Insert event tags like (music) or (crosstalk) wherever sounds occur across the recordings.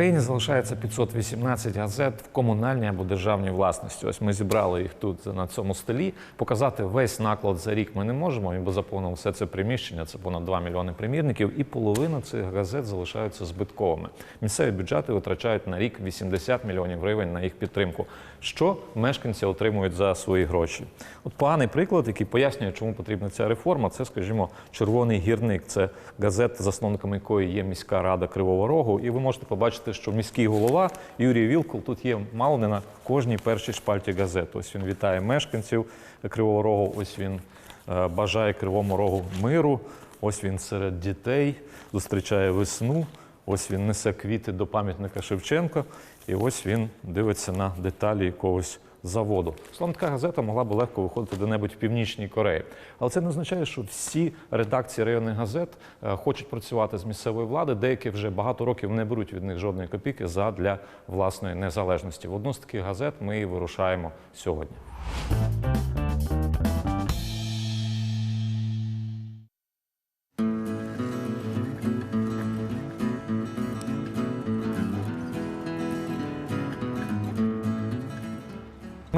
Україні залишається 518 газет в комунальній або державній власності. Ось ми зібрали їх тут на цьому столі. Показати весь наклад за рік ми не можемо. Би заповнив все це приміщення. Це понад 2 мільйони примірників, і половина цих газет залишаються збитковими. Місцеві бюджети витрачають на рік 80 мільйонів гривень на їх підтримку. Що мешканці отримують за свої гроші? От поганий приклад, який пояснює, чому потрібна ця реформа. Це, скажімо, червоний гірник. Це газета, засновниками якої є міська рада Кривого Рогу. І ви можете побачити, що міський голова Юрій Вілкул тут є мало не на кожній першій шпальті газет. Ось він вітає мешканців Кривого Рогу. Ось він е, бажає Кривому Рогу миру. Ось він серед дітей зустрічає весну. Ось він несе квіти до пам'ятника Шевченка, і ось він дивиться на деталі якогось заводу. Словом, така газета могла б легко виходити де-небудь в Північній Кореї. Але це не означає, що всі редакції районних газет е, хочуть працювати з місцевої влади. Деякі вже багато років не беруть від них жодної копійки задля власної незалежності. В одну з таких газет ми і вирушаємо сьогодні.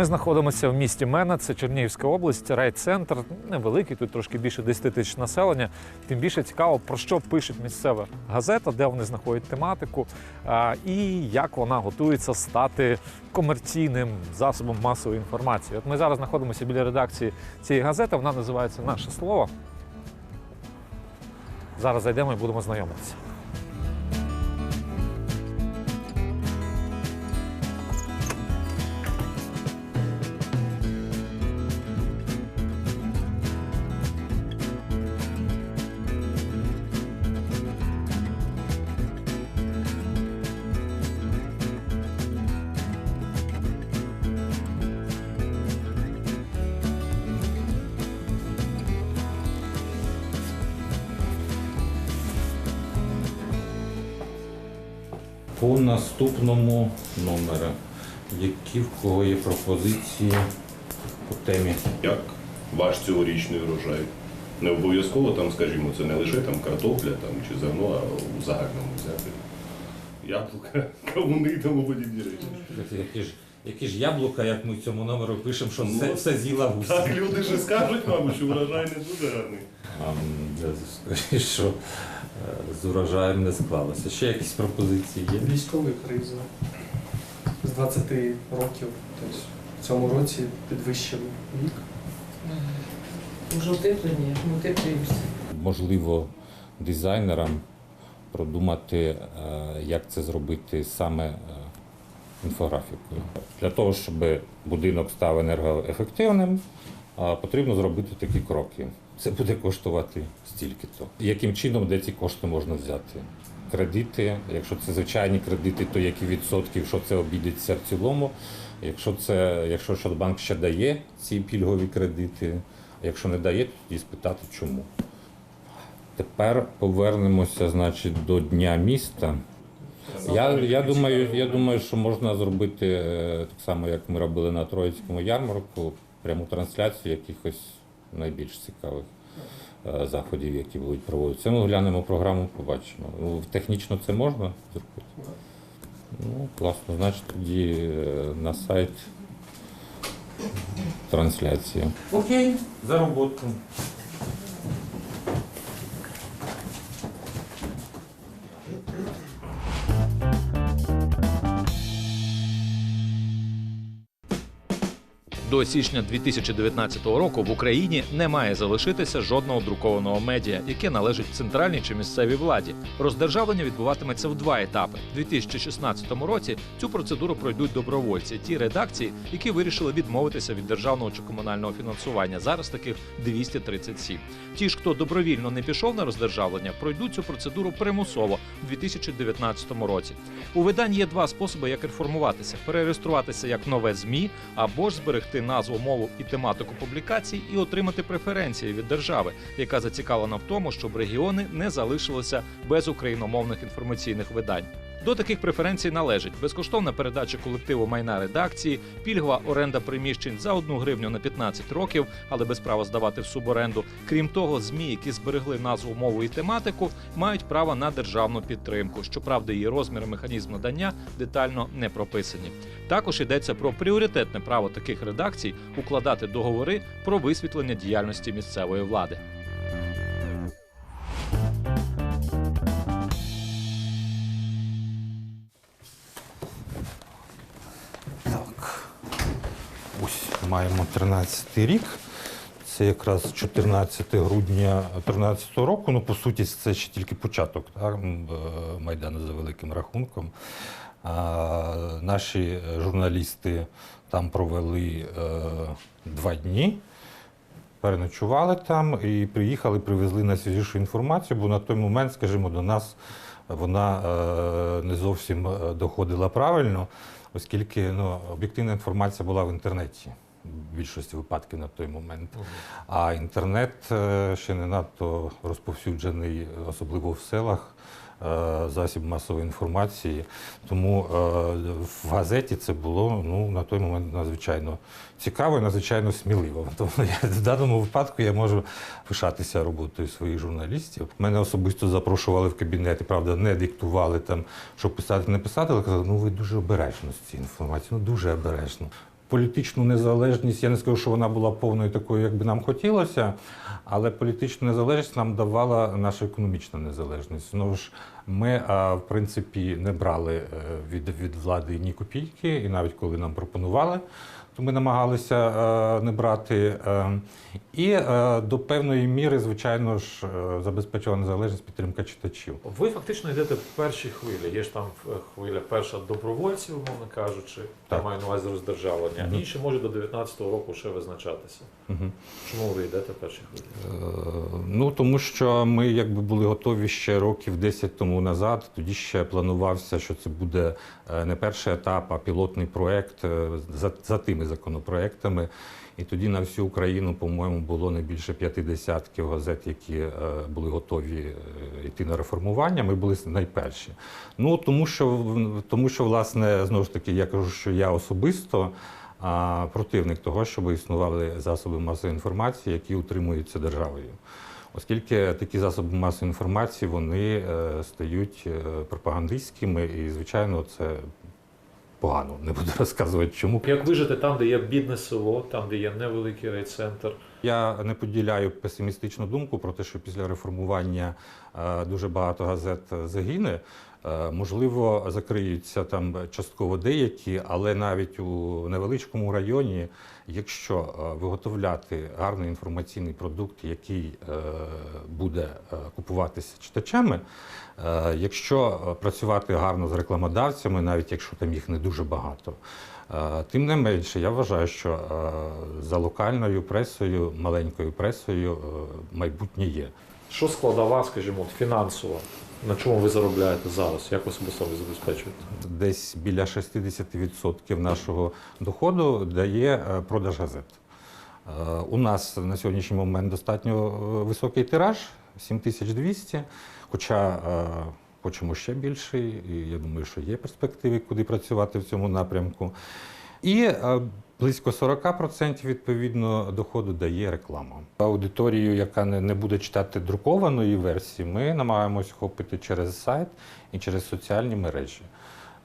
Ми знаходимося в місті Мена, це Чернігівська область, райцентр, невеликий, тут трошки більше 10 тисяч населення. Тим більше цікаво, про що пише місцева газета, де вони знаходять тематику, і як вона готується стати комерційним засобом масової інформації. От ми зараз знаходимося біля редакції цієї газети, вона називається Наше слово. Зараз зайдемо і будемо знайомитися. Наступному номеру. Які в кого є пропозиції по темі? Як ваш цьогорічний урожай? Не обов'язково там, скажімо, це не лише там картопля там, чи зерно, а в загальному взяти. Яблука, (laughs) кавуни і тому подібні речі. Які ж, які ж яблука, як ми в цьому номеру пишемо, що все, Ну, все з'їла гуся. Так люди ж скажуть, мабуть, що врожай не дуже гарний. А, я скажу, що з урожаєм не склалося. Ще якісь пропозиції є? Військова криза з 20 років. Тобто в цьому році підвищили вік. Може утеплення, ми утеплюємося. Можливо, дизайнерам продумати, е, як це зробити саме е, інфографікою. Для того, щоб будинок став енергоефективним, потрібно зробити такі кроки. Це буде коштувати стільки-то. Яким чином, де ці кошти можна взяти? Кредити, якщо це звичайні кредити, то які відсотків, що це обійдеться в цілому. Якщо це, якщо Щадбанк ще дає ці пільгові кредити, а якщо не дає, тоді спитати чому. Тепер повернемося, значить, до Дня міста. Я, я, думаю, я думаю, що можна зробити е, так само, як ми робили на Троїцькому ярмарку, пряму трансляцію якихось найбільш цікавих е, заходів, які будуть проводитися. Ми глянемо програму, побачимо. Ну, технічно це можна зробити? Ну, класно, значить тоді е, на сайт трансляція. Окей, за роботу. Січня 2019 року в Україні не має залишитися жодного друкованого медіа, яке належить центральній чи місцевій владі. Роздержавлення відбуватиметься в два етапи. У 2016 році цю процедуру пройдуть добровольці, ті редакції, які вирішили відмовитися від державного чи комунального фінансування. Зараз таких 237. Ті ж, хто добровільно не пішов на роздержавлення, пройдуть цю процедуру примусово у 2019 році. У виданні є два способи, як реформуватися: перереєструватися як нове змі або ж зберегти назву, мову і тематику публікацій і отримати преференції від держави, яка зацікавлена в тому, щоб регіони не залишилися без україномовних інформаційних видань. До таких преференцій належить безкоштовна передача колективу майна редакції, пільгова оренда приміщень за одну гривню на 15 років, але без права здавати в суборенду. Крім того, змі, які зберегли назву мову і тематику, мають право на державну підтримку. Щоправда, її розмір і механізм надання детально не прописані. Також йдеться про пріоритетне право таких редакцій укладати договори про висвітлення діяльності місцевої влади. Ось маємо 13 рік. Це якраз 14 грудня 2013 року. Ну, по суті, це ще тільки початок так, е, Майдану за великим рахунком. А, наші журналісти там провели е, два дні, переночували там і приїхали, привезли найсвіжішу інформацію, бо на той момент, скажімо, до нас вона е, не зовсім е, доходила правильно, оскільки ну, об'єктивна інформація була в інтернеті. В більшості випадків на той момент. А інтернет е, ще не надто розповсюджений, особливо в селах, засіб масової інформації. Тому е, в газеті це було ну, на той момент надзвичайно цікаво і надзвичайно сміливо. (laughs) Тому я, в даному випадку я можу пишатися роботою своїх журналістів. Мене особисто запрошували в кабінет, і, правда, не диктували там, що писати, не писати, але казали, ну ви дуже обережно з цією інформацією, ну дуже обережно. Політичну незалежність, я не скажу, що вона була повною такою, як би нам хотілося, але політичну незалежність нам давала наша економічна незалежність. Знову ж ми, в принципі, не брали е, від, від влади ні копійки, і навіть коли нам пропонували, то ми намагалися е, не брати. І е, до певної міри, звичайно ж, е, забезпечила незалежність підтримка читачів. Ви фактично йдете в першій хвилі. Є ж там е, хвиля перша добровольців, умовно кажучи, я маю на увазі роздержавлення. Мгм. Інші можуть до 19-го року ще визначатися. Мгм. Чому ви йдете в першій хвилі? Е, Ну тому що ми якби були готові ще років 10 тому назад. Тоді ще планувався, що це буде не перший етап, а пілотний проект за, за тими законопроектами. І тоді на всю Україну, по-моєму, було не більше п'яти десятків газет, які е, були готові е, йти на реформування. Ми були найперші. Ну тому що тому, що власне знову ж таки я кажу, що я особисто противник того, щоб існували засоби масової інформації, які утримуються державою. Оскільки такі засоби масової інформації вони е, стають пропагандистськими, і, звичайно, це погано. Не буду розказувати, чому. Як вижити там, де є бідне село, там, де є невеликий райцентр? Я не поділяю песимістичну думку про те, що після реформування е, дуже багато газет загине. Е, Можливо, закриються там частково деякі, але навіть у невеличкому районі, якщо е, виготовляти гарний інформаційний продукт, який е, буде купуватися читачами, якщо працювати гарно з рекламодавцями, навіть якщо там їх не дуже багато, Тим не менше, я вважаю, що за локальною пресою, маленькою пресою майбутнє є. Що складова, скажімо, от фінансово? На чому ви заробляєте зараз? Як ви себе забезпечуєте? Десь біля 60% нашого доходу дає е, продаж газет. Е, У нас на сьогоднішній момент достатньо е, високий тираж 7200, хоча хочемо ще більший, і я думаю, що є перспективи, куди працювати в цьому напрямку. І близько 40% відповідно доходу дає реклама. Аудиторію, яка не, буде читати друкованої версії, ми намагаємось хопити через сайт і через соціальні мережі.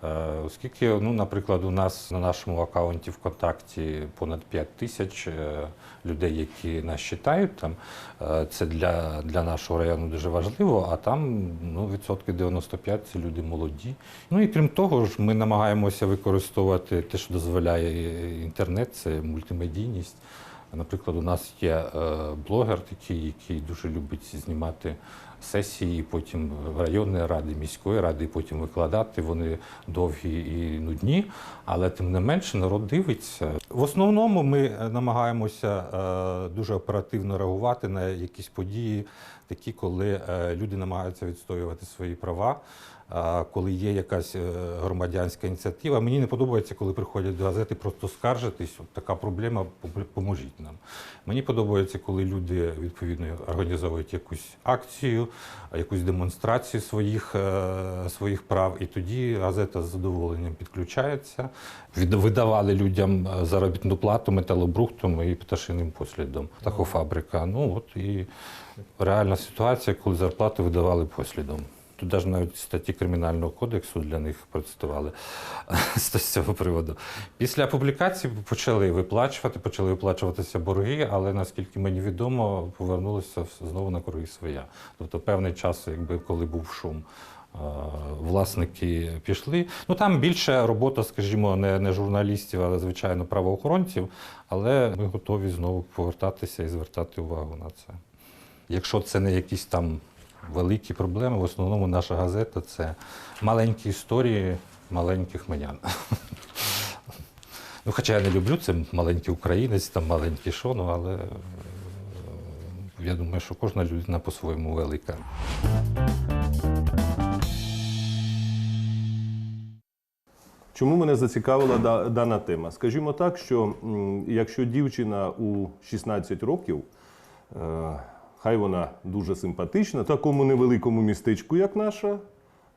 Е, Оскільки, ну, наприклад, у нас на нашому аккаунті ВКонтакті понад 5 тисяч е, людей, які нас читають, там е, це для, для нашого району дуже важливо, а там ну, відсотки 95 це люди молоді. Ну і крім того ж, ми намагаємося використовувати те, що дозволяє інтернет, це мультимедійність. Наприклад, у нас є е, блогер такий, який дуже любить знімати сесії, потім районної ради, міської ради, потім викладати. Вони довгі і нудні, але тим не менше народ дивиться. В основному ми намагаємося е, дуже оперативно реагувати на якісь події, такі, коли е, люди намагаються відстоювати свої права. Коли є якась е, громадянська ініціатива. Мені не подобається, коли приходять до газети просто скаржитись, от така проблема, пом- поможіть нам. Мені подобається, коли люди відповідно організовують якусь акцію, якусь демонстрацію своїх, е, своїх прав, і тоді газета з задоволенням підключається. Видавали людям е, заробітну плату металобрухтом і пташиним послідом. Птахофабрика. Ну от і реальна ситуація, коли зарплату видавали послідом. Тут навіть навіть статті Кримінального кодексу для них процитували (laughs) з цього приводу. Після публікації почали виплачувати, почали виплачуватися борги, але наскільки мені відомо, повернулися знову на круги своя. Тобто певний час, якби коли був шум. Власники пішли. Ну там більше робота, скажімо, не, не журналістів, але звичайно правоохоронців. Але ми готові знову повертатися і звертати увагу на це. Якщо це не якісь там великі проблеми, в основному наша газета це маленькі історії маленьких менян. Ну, хоча я не люблю це маленький українець, там маленький що, ну, але е, я думаю, що кожна людина по-своєму велика. Чому мене зацікавила дана тема? Скажімо так, що якщо дівчина у 16 років, е, хай вона дуже симпатична, такому невеликому містечку, як наша,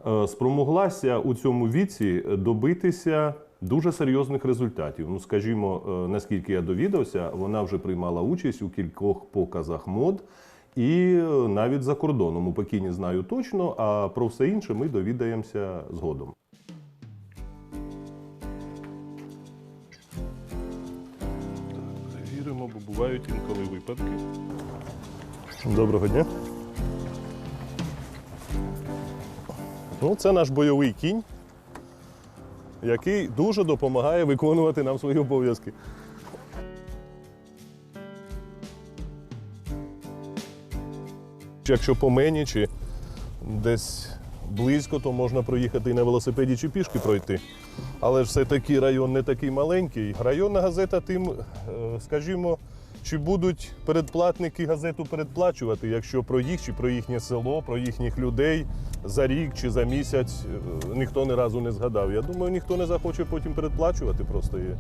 е, спромоглася у цьому віці добитися дуже серйозних результатів. Ну, скажімо, е, наскільки я довідався, вона вже приймала участь у кількох показах мод. І е, навіть за кордоном у Пекіні знаю точно, а про все інше ми довідаємося згодом. Перевіримо, бо бувають інколи випадки. Доброго дня. Ну, це наш бойовий кінь, який дуже допомагає виконувати нам свої обов'язки. Якщо по мені чи десь близько, то можна проїхати і на велосипеді чи пішки пройти. Але ж все-таки район не такий маленький. Районна газета тим, е, скажімо, чи будуть передплатники газету передплачувати, якщо про їх чи про їхнє село, про їхніх людей за рік чи за місяць е, ніхто ні разу не згадав. Я думаю, ніхто не захоче потім передплачувати просто є.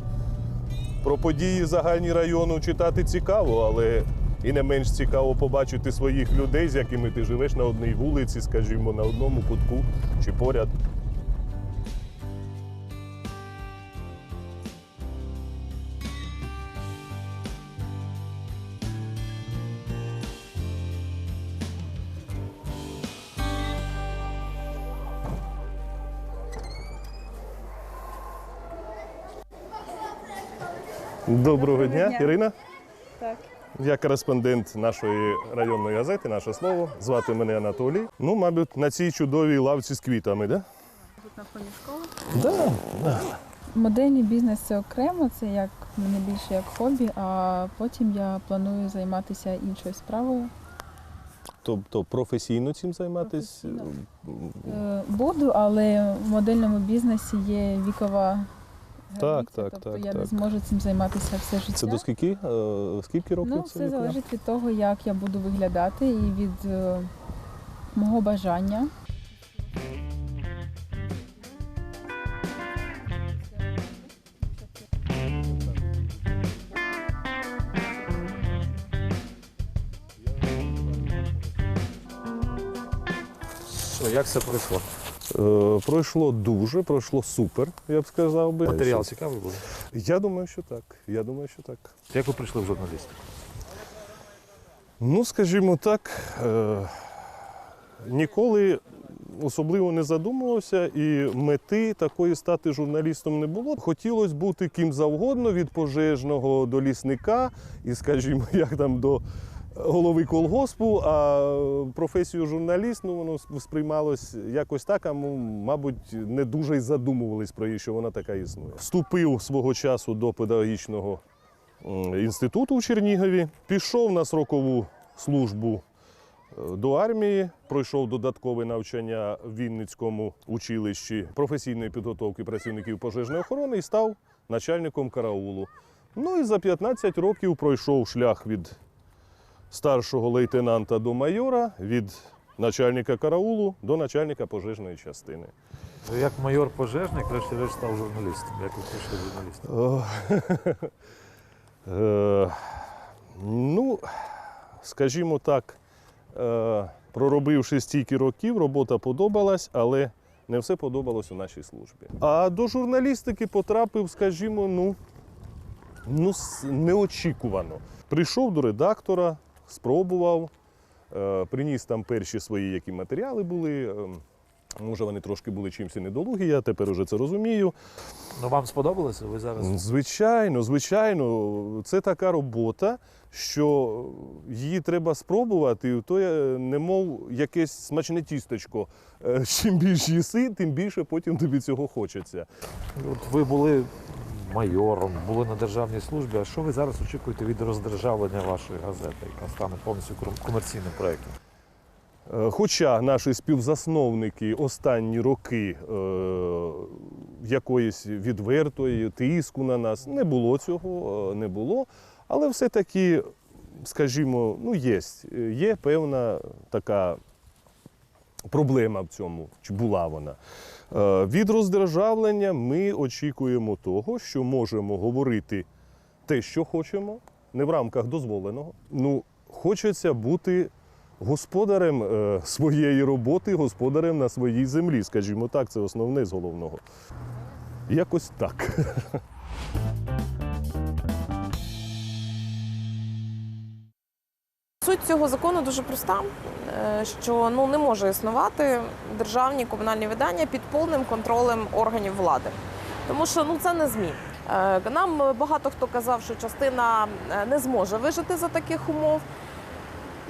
Про події загальні району читати цікаво, але і не менш цікаво побачити своїх людей, з якими ти живеш на одній вулиці, скажімо, на одному кутку чи поряд. Доброго дня, дня. Ірина. Так. Я кореспондент нашої районної газети, наше слово. Звати мене Анатолій. Ну, мабуть, на цій чудовій лавці з квітами, да? Тут на фоні школи. Да, да. Модельний бізнес це окремо, це як мене більше як хобі, а потім я планую займатися іншою справою. Тобто професійно цим займатися. Е, Буду, але в модельному бізнесі є вікова Так, так, тобто так, я так. не зможу цим займатися все життя. Це до скільки? Е, Скільки років ну, це? це залежить від того, як я буду виглядати і від е, мого бажання. Як це пройшло? Е, Пройшло дуже, пройшло супер, я б сказав би. Матеріал цікавий був. Я думаю, що так. Я думаю, що так. Як ви прийшли в журналістику? Ну, скажімо так, е, ніколи особливо не задумувався, і мети такої стати журналістом не було. Хотілося бути ким завгодно, від пожежного до лісника, і, скажімо, (laughs) як там до голови колгоспу, а професію журналіст ну, воно сприймалось якось так, а мабуть, не дуже й задумувались про її, що вона така існує. Вступив свого часу до педагогічного інституту у Чернігові, пішов на срокову службу е, до армії, пройшов додаткове навчання в Вінницькому училищі професійної підготовки працівників пожежної охорони і став начальником караулу. Ну і за 15 років пройшов шлях від старшого лейтенанта до майора, від начальника караулу до начальника пожежної частини. Як майор пожежник, врешті-решт став журналістом. Як ви пішли журналістом? (laughs) Е, ну, скажімо так, е, проробивши стільки років, робота подобалась, але не все подобалось у нашій службі. А до журналістики потрапив, скажімо, ну, ну неочікувано. Прийшов до редактора, спробував, е, приніс там перші свої які матеріали були. Може, вони трошки були чимось недолугі, я тепер уже це розумію. Ну вам сподобалося? Ви зараз Звичайно, звичайно, це така робота, що її треба спробувати, і то немов якесь смачне тістечко. Е, (laughs) Чим більше їси, тим більше потім тобі цього хочеться. От ви були майором, були на державній службі. А що ви зараз очікуєте від роздержавлення вашої газети, яка стане повністю комерційним проєктом? Е, Хоча наші співзасновники останні роки е, якоїсь відвертої тиску на нас не було цього, е, не було. Але все-таки, скажімо, ну, є, є певна така проблема в цьому, чи була вона. Е, Від роздержавлення ми очікуємо того, що можемо говорити те, що хочемо, не в рамках дозволеного. Ну, хочеться бути господарем е, своєї роботи, господарем на своїй землі, скажімо так, це основне з головного. Якось так. (laughs) Суть цього закону дуже проста, е, що ну не може існувати державні комунальні видання під повним контролем органів влади, тому що ну це не змі. Е, Нам багато хто казав, що частина не зможе вижити за таких умов.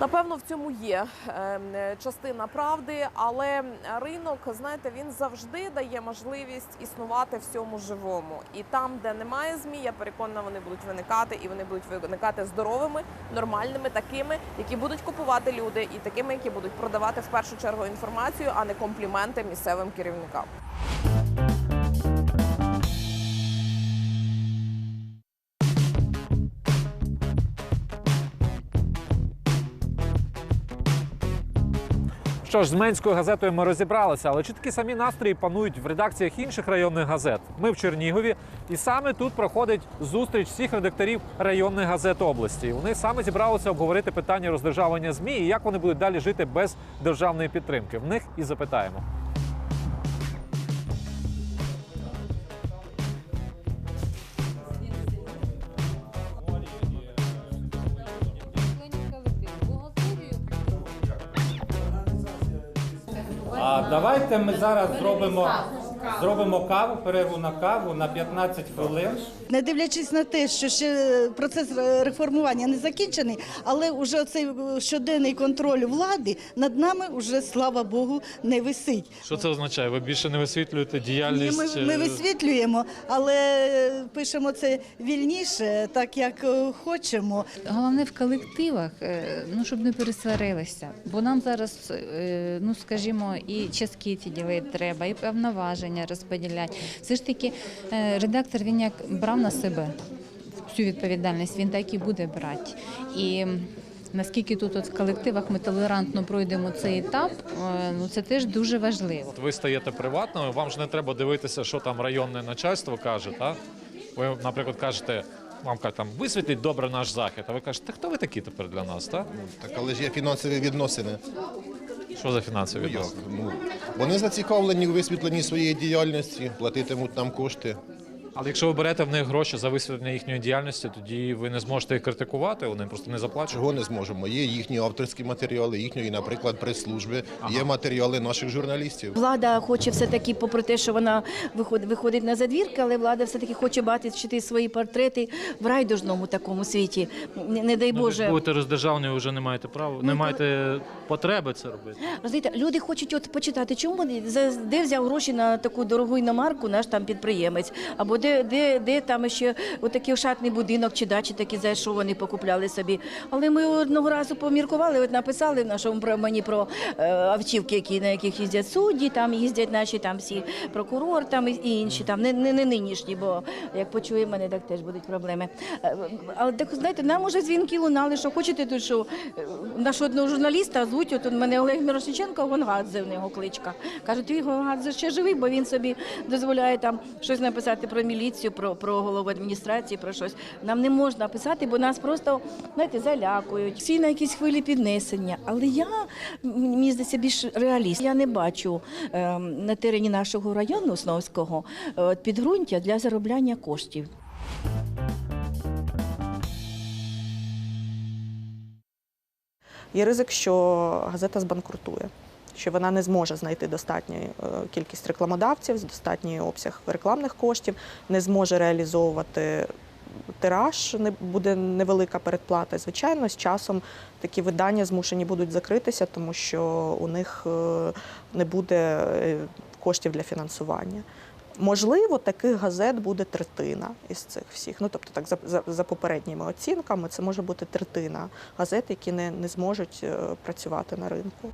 Напевно, в цьому є е, частина правди, але ринок, знаєте, він завжди дає можливість існувати всьому живому. І там, де немає змі, я переконана, вони будуть виникати, і вони будуть виникати здоровими, нормальними, такими, які будуть купувати люди, і такими, які будуть продавати в першу чергу інформацію, а не компліменти місцевим керівникам. Що ж, з Менською газетою ми розібралися, але чи такі самі настрої панують в редакціях інших районних газет? Ми в Чернігові, і саме тут проходить зустріч всіх редакторів районних газет області. Вони саме зібралися обговорити питання роздержавлення ЗМІ і як вони будуть далі жити без державної підтримки. В них і запитаємо. А давайте ми зараз зробимо, зробимо каву, перерву на каву на 15 хвилин. Не дивлячись на те, що ще процес реформування не закінчений, але вже цей щоденний контроль влади над нами вже слава Богу не висить. Що це означає? Ви більше не висвітлюєте діяльність? Ми, ми висвітлюємо, але пишемо це вільніше, так як е, хочемо. Головне в колективах, е, ну щоб не пересварилися. Бо нам зараз, е, ну скажімо, і частки ці ділити треба, і повноваження розподіляти. Все ж таки, е, редактор він як брав на себе всю відповідальність, він так і буде брати. І наскільки тут от в колективах ми толерантно пройдемо цей етап, е, ну це теж дуже важливо. Ви стаєте приватними, вам ж не треба дивитися, що там районне начальство каже. Так? Ви, наприклад, кажете, вам кажуть, там висвітліть добре наш захід. А ви кажете, хто ви такі тепер для нас? Так? Так, але ж є фінансові відносини. Що за фінансові Ну, як? відносини? Ну, вони зацікавлені у висвітленні своєї діяльності, платитимуть нам кошти. Але якщо ви берете в них гроші за висвітлення їхньої діяльності, тоді ви не зможете їх критикувати, вони просто не заплачуть. Чого не зможемо? Є їхні авторські матеріали, їхньої, наприклад, прес-служби, є матеріали наших журналістів. Влада хоче все-таки, попри те, що вона виходить, виходить на задвірки, але влада все-таки хоче бачити свої портрети в райдужному такому світі. Не, не дай Боже. будете роздержавні, ви вже не маєте права, не маєте потреби це робити. Розумієте, люди хочуть от почитати, чому за- де взяв гроші на таку дорогу іномарку наш там підприємець, або де, де, де там ще отакий шатний будинок чи дачі такі, за що вони покупляли собі. Але ми одного разу поміркували, от написали в нашому мені про е, автівки, які, на яких їздять судді, там їздять наші там всі прокурор там і інші, там не, не, не нинішні, бо як почує мене, так теж будуть проблеми. Е, Але так знаєте, нам уже дзвінки лунали, що хочете тут, що е, нашого одного журналіста озвучили живуть. От у мене Олег Мірошниченко, Гонгадзе в нього кличка. Кажуть, твій Гонгадзе ще живий, бо він собі дозволяє там щось написати про міліцію, про, про голову адміністрації, про щось. Нам не можна писати, бо нас просто знаєте, залякують. Всі на якісь хвилі піднесення. Але я мені здається більш реаліст. Я не бачу ем, на терені нашого району Сновського е, підґрунтя для заробляння коштів. Є ризик, що газета збанкрутує, що вона не зможе знайти достатню е, кількість рекламодавців, достатній обсяг рекламних коштів, не зможе реалізовувати тираж, не буде невелика передплата. Звичайно, з часом такі видання змушені будуть закритися, тому що у них е, не буде е, коштів для фінансування. Можливо, таких газет буде третина із цих всіх. Ну тобто, так за, за, за попередніми оцінками, це може бути третина газет, які не, не зможуть е, працювати на ринку.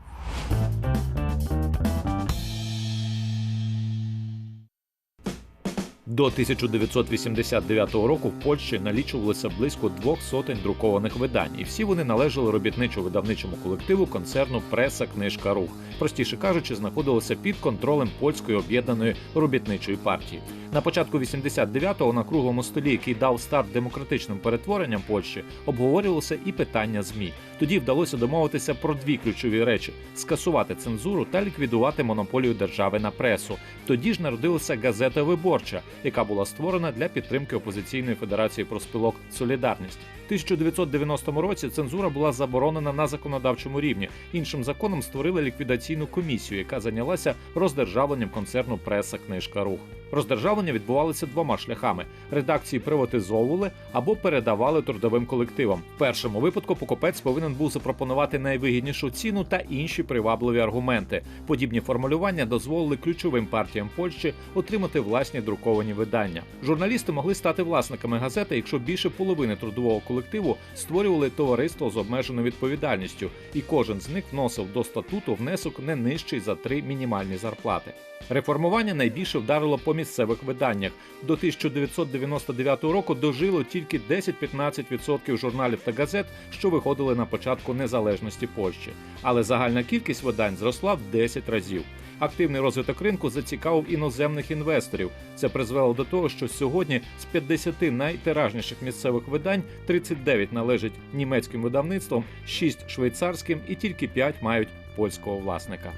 До 1989 року в Польщі налічувалося близько двох сотень друкованих видань, і всі вони належали робітничо-видавничому колективу концерну Преса Книжка Рух. Простіше кажучи, знаходилися під контролем польської об'єднаної робітничої партії. На початку 89-го на круглому столі, який дав старт демократичним перетворенням Польщі, обговорювалося і питання змі. Тоді вдалося домовитися про дві ключові речі: скасувати цензуру та ліквідувати монополію держави на пресу. Тоді ж народилася газета Виборча, яка була створена для підтримки опозиційної федерації проспілок Солідарність. У 1990 році цензура була заборонена на законодавчому рівні. Іншим законом створили ліквідаційну комісію, яка зайнялася роздержавленням концерну Преса Книжка Рух. Роздержавлення відбувалося двома шляхами: редакції приватизовували або передавали трудовим колективам. В першому випадку покупець повинен був запропонувати найвигіднішу ціну та інші привабливі аргументи. Подібні формулювання дозволили ключовим партіям Польщі отримати власні друковані видання. Журналісти могли стати власниками газети, якщо більше половини трудового колективу створювали товариство з обмеженою відповідальністю, і кожен з них вносив до статуту внесок не нижчий за три мінімальні зарплати. Реформування найбільше вдарило по місцевих виданнях. До 1999 року дожило тільки 10-15% журналів та газет, що виходили на початку незалежності Польщі. Але загальна кількість видань зросла в 10 разів. Активний розвиток ринку зацікавив іноземних інвесторів. Це призвело до того, що сьогодні з 50 найтиражніших місцевих видань 39 належать німецьким видавництвам, 6 швейцарським і тільки 5 мають польського власника.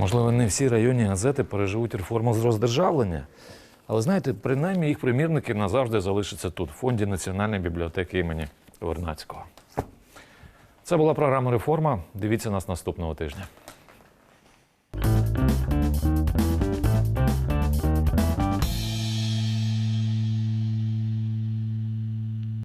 Можливо, не всі районні газети переживуть реформу з роздержавлення. Але знаєте, принаймні їх примірники назавжди залишаться тут, в фонді Національної бібліотеки імені Вернацького. Це була програма Реформа. Дивіться нас наступного тижня.